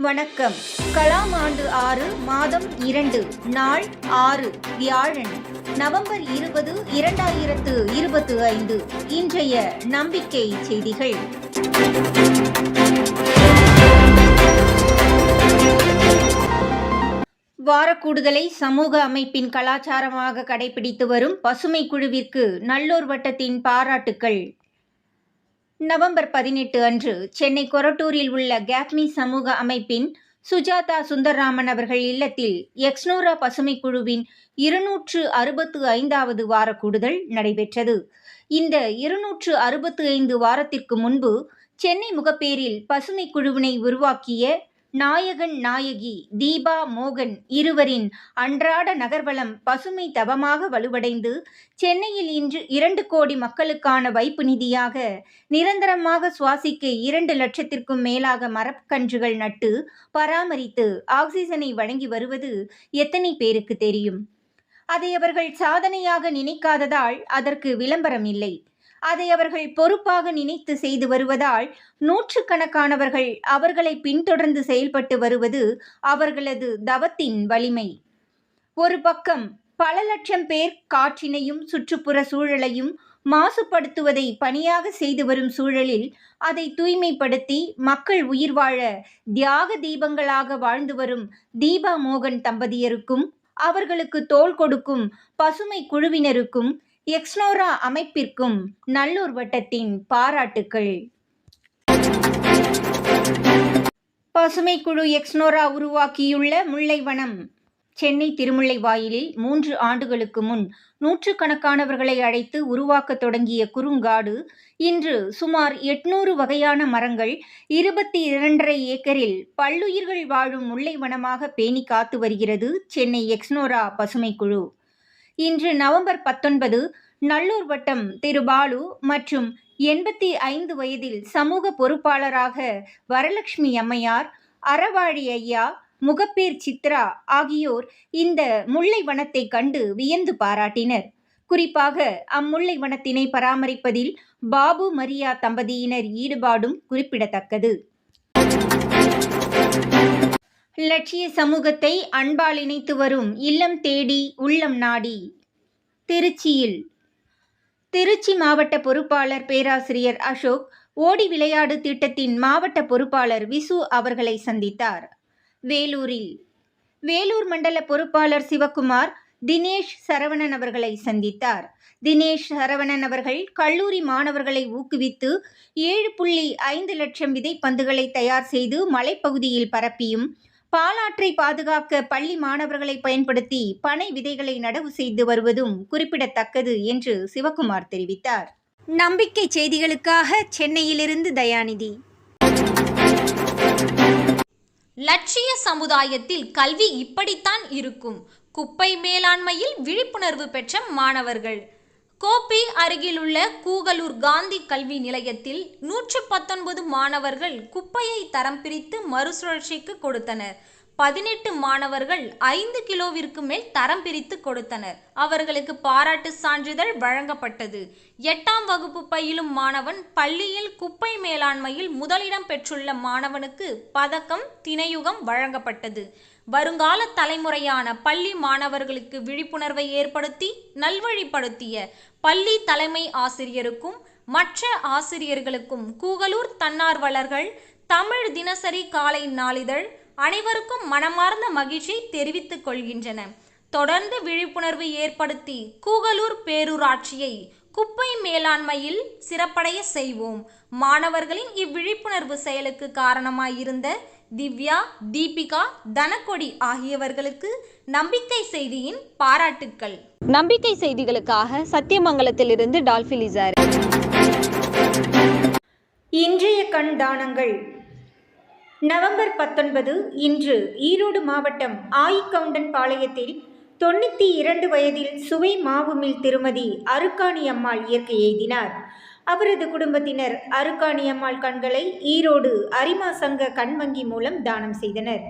வணக்கம். கலாம் ஆண்டு ஆறு மாதம் இரண்டு நாள் ஆறு வியாழன். நவம்பர் இருபது இரண்டாயிரத்து இருபத்து ஐந்து. இன்றைய நம்பிக்கை செய்திகள். வாரக்கூடுதலை சமூக அமைப்பின் கலாச்சாரமாக கடைபிடித்து வரும் பசுமை குழுவிற்கு நல்லூர் வட்டத்தின் பாராட்டுக்கள். நவம்பர் பதினெட்டு அன்று சென்னை கொரட்டூரில் உள்ள கேப்மி சமூக அமைப்பின் சுஜாதா சுந்தர்ராமன் அவர்கள் இல்லத்தில் எக்ஸ்னோரா பசுமை குழுவின் இருநூற்று அறுபத்து ஐந்தாவது வார கூடுதல் நடைபெற்றது. இந்த இருநூற்று அறுபத்து ஐந்து வாரத்திற்கு முன்பு சென்னை முகப்பேரில் பசுமை குழுவினை உருவாக்கிய நாயகன் நாயகி தீபா மோகன் இருவரின் அன்றாட நகர்வலம் பசுமை தவமாக வலுவடைந்து சென்னையில் இன்று இரண்டு கோடி மக்களுக்கான வைப்பு நிதியாக நிரந்தரமாக சுவாசிக்க இரண்டு லட்சத்திற்கும் மேலாக மரக்கன்றுகள் நட்டு பராமரித்து ஆக்சிஜனை வழங்கி வருவது எத்தனை பேருக்கு தெரியும்? அதை அவர்கள் சாதனையாக நினைக்காததால் அதற்கு விளம்பரம் இல்லை. அதை அவர்கள் பொறுப்பாக நினைத்து செய்து வருவதால் நூற்றுக்கணக்கானவர்கள் அவர்களை பின்தொடர்ந்து செயல்பட்டு வருவது அவர்களது தவத்தின் வலிமை. ஒரு பக்கம் பல லட்சம் பேர் காற்றினையும் சுற்றுப்புற சூழலையும் மாசுபடுத்துவதை பணியாக செய்து வரும் சூழலில் அதை தூய்மைப்படுத்தி மக்கள் உயிர் வாழ தியாக தீபங்களாக வாழ்ந்து வரும் தீபா மோகன் தம்பதியருக்கும் அவர்களுக்கு தோள் கொடுக்கும் பசுமை குழுவினருக்கும் எக்ஸ்னோரா அமைப்பிற்கும் நல்லூர் வட்டத்தின் பாராட்டுக்கள். பசுமை குழு எக்ஸ்னோரா உருவாக்கியுள்ள முல்லைவனம். சென்னை திருமுல்லை வாயிலில் மூன்று ஆண்டுகளுக்கு முன் நூற்றுக்கணக்கானவர்களை அழைத்து உருவாக்கத் தொடங்கிய குறுங்காடு இன்று சுமார் எட்நூறு வகையான மரங்கள் இருபத்தி இரண்டரை ஏக்கரில் பல்லுயிர்கள் வாழும் முல்லைவனமாக பேணி காத்து வருகிறது சென்னை எக்ஸ்னோரா பசுமை குழு இன்று நவம்பர் பத்தொன்பது நல்லூர் வட்டம் திரு பாலு மற்றும் எண்பத்தி ஐந்து வயதில் சமூக பொறுப்பாளராக வரலட்சுமி அம்மையார் அறவாழி ஐயா முகப்பேர் சித்ரா ஆகியோர் இந்த முல்லை வனத்தை கண்டு வியந்து பாராட்டினர். குறிப்பாக அம்முல்லை வனத்தினை பராமரிப்பதில் பாபு மரியா தம்பதியினர் ஈடுபாடும் குறிப்பிடத்தக்கது. லட்சிய சமூகத்தை அன்பால் இணைத்து வரும் இல்லம் தேடி உள்ளம் நாடி திருச்சியில். திருச்சி மாவட்ட பொறுப்பாளர் பேராசிரியர் அசோக் ஓடி விளையாடு திட்டத்தின் மாவட்ட பொறுப்பாளர் விசு அவர்களை சந்தித்தார். வேலூரில். வேலூர் மண்டல பொறுப்பாளர் சிவக்குமார் தினேஷ் சரவணன் அவர்களை சந்தித்தார். தினேஷ் சரவணன் அவர்கள் கல்லூரி மாணவர்களை ஊக்குவித்து ஏழு புள்ளி ஐந்து லட்சம் விதைப்பந்துகளை தயார் செய்து மலைப்பகுதியில் பரப்பியும் பாலாற்றை பாதுகாக்க பள்ளி மாணவர்களை பயன்படுத்தி பனை விதைகளை நடவு செய்து வருவதும் குறிப்பிடத்தக்கது என்று சிவகுமார் தெரிவித்தார். நம்பிக்கை செய்திகளுக்காக சென்னையிலிருந்து தயாநிதி. லட்சிய சமுதாயத்தில் கல்வி இப்படித்தான் இருக்கும். குப்பை மேலாண்மையில் விழிப்புணர்வு பெற்ற மாணவர்கள். கோப்பை அருகிலுள்ள கூகலூர் காந்தி கல்வி நிலையத்தில் நூற்று பத்தொன்பது மாணவர்கள் குப்பையை தரம் பிரித்து மறுசுழற்சிக்கு கொடுத்தனர். பதினெட்டு மாணவர்கள் ஐந்து கிலோவிற்கு மேல் தரம் பிரித்து கொடுத்தனர். அவர்களுக்கு பாராட்டு சான்றிதழ் வழங்கப்பட்டது. எட்டாம் வகுப்பு பயிலும் மாணவன் பள்ளியில் குப்பை மேலாண்மையில் முதலிடம் பெற்றுள்ள மாணவனுக்கு பதக்கம் திணையுகம் வழங்கப்பட்டது. வருங்கால தலைமுறையான பள்ளி மாணவர்களுக்கு விழிப்புணர்வை ஏற்படுத்தி நல்வழிப்படுத்திய பள்ளி தலைமை ஆசிரியருக்கும் மற்ற ஆசிரியர்களுக்கும் கூகலூர் தன்னார்வலர்கள் தமிழ் தினசரி காலை நாளிதழ் அனைவருக்கும் மனமார்ந்த மகிழ்ச்சி தெரிவித்துக் கொள்கின்றன. தொடர்ந்து விழிப்புணர்வு ஏற்படுத்தி கூகலூர் பேரூராட்சியை குப்பை மேலாண்மையில் சிறப்படைய செய்வோம். மாணவர்களின் இவ்விழிப்புணர்வு செயலுக்கு காரணமாயிருந்த திவ்யா தீபிகா தனக்கொடி ஆகியவர்களுக்கு நம்பிக்கை செய்தியின் பாராட்டுக்கள். நம்பிக்கை செய்திகளுக்காக சத்தியமங்கலத்திலிருந்து டால்பிலிசார் இன்றைய கண் தானங்கள் நவம்பர் பத்தொன்பது இன்று ஈரோடு மாவட்டம் ஆயிக்கவுண்டன் பாளையத்தில் தொண்ணூற்றி இரண்டு வயதில் சுவை மாவுமில் திருமதி அருக்காணி அம்மாள் இயற்கை எய்தினார் அவரது குடும்பத்தினர் அருக்காணி அம்மாள் கண்களை ஈரோடு அரிமா சங்க கண் வங்கி மூலம் தானம் செய்தனர்.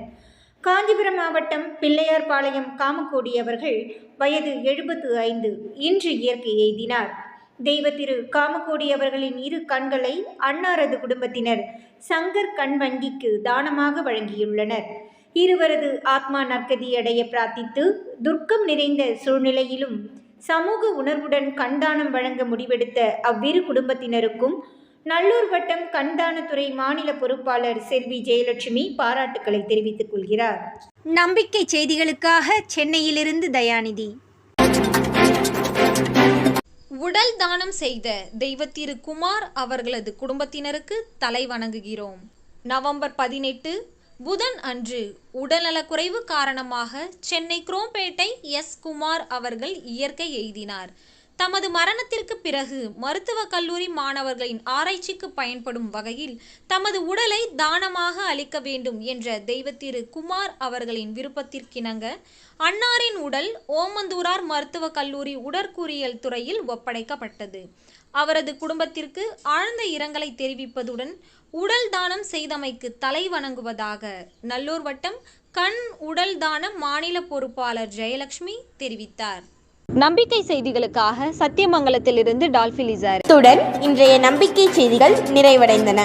காஞ்சிபுரம் மாவட்டம் பிள்ளையார்பாளையம் காமக்கோடி அவர்கள் வயது எழுபத்து ஐந்து இன்று இயற்கை எய்தினார் தெய்வ திரு காமகோடி அவர்களின் இரு கண்களை அன்னாரது குடும்பத்தினர் சங்கர் கண் வங்கிக்கு தானமாக வழங்கியுள்ளனர். இருவரது ஆத்மா நற்கதி அடைய பிரார்த்தித்து துர்க்கம் நிறைந்த சூழ்நிலையிலும் சமூக உணர்வுடன் கண்தானம் வழங்க முடிவெடுத்த அவ்விரு குடும்பத்தினருக்கும் நல்லூர் வட்டம் கண்தானத்துறை மாநில பொறுப்பாளர் செல்வி ஜெயலட்சுமி பாராட்டுக்களை தெரிவித்துக் கொள்கிறார். நம்பிக்கை செய்திகளுக்காக சென்னையிலிருந்து தயாநிதி. உடல் தானம் செய்த தெய்வத்திரு குமார் அவர்களது குடும்பத்தினருக்கு தலை வணங்குகிறோம். நவம்பர் பதினெட்டு புதன் அன்று உடல்நலக்குறைவு காரணமாக சென்னை குரோம்பேட்டை எஸ் குமார் அவர்கள் இயற்கை எய்தினார். தமது மரணத்திற்கு பிறகு மருத்துவக் கல்லூரி மாணவர்களின் ஆராய்ச்சிக்கு பயன்படும் வகையில் தமது உடலை தானமாக அளிக்க வேண்டும் என்ற தெய்வத்திரு குமார் அவர்களின் விருப்பத்திற்கிணங்க அன்னாரின் உடல் ஓமந்தூரார் மருத்துவக் கல்லூரி உடற்கூறியல் துறையில் ஒப்படைக்கப்பட்டது. அவரது குடும்பத்திற்கு ஆழ்ந்த இரங்கலை தெரிவிப்பதுடன் உடல் தானம் செய்தமைக்கு தலை வணங்குவதாக நல்லூர் வட்டம் கண் உடல் தான மாநில பொறுப்பாளர் ஜெயலட்சுமி தெரிவித்தார். நம்பிக்கை செய்திகளுக்காக சத்தியமங்கலத்திலிருந்து டால்பிலிசார் இத்துடன் இன்றைய நம்பிக்கை செய்திகள் நிறைவடைந்தன.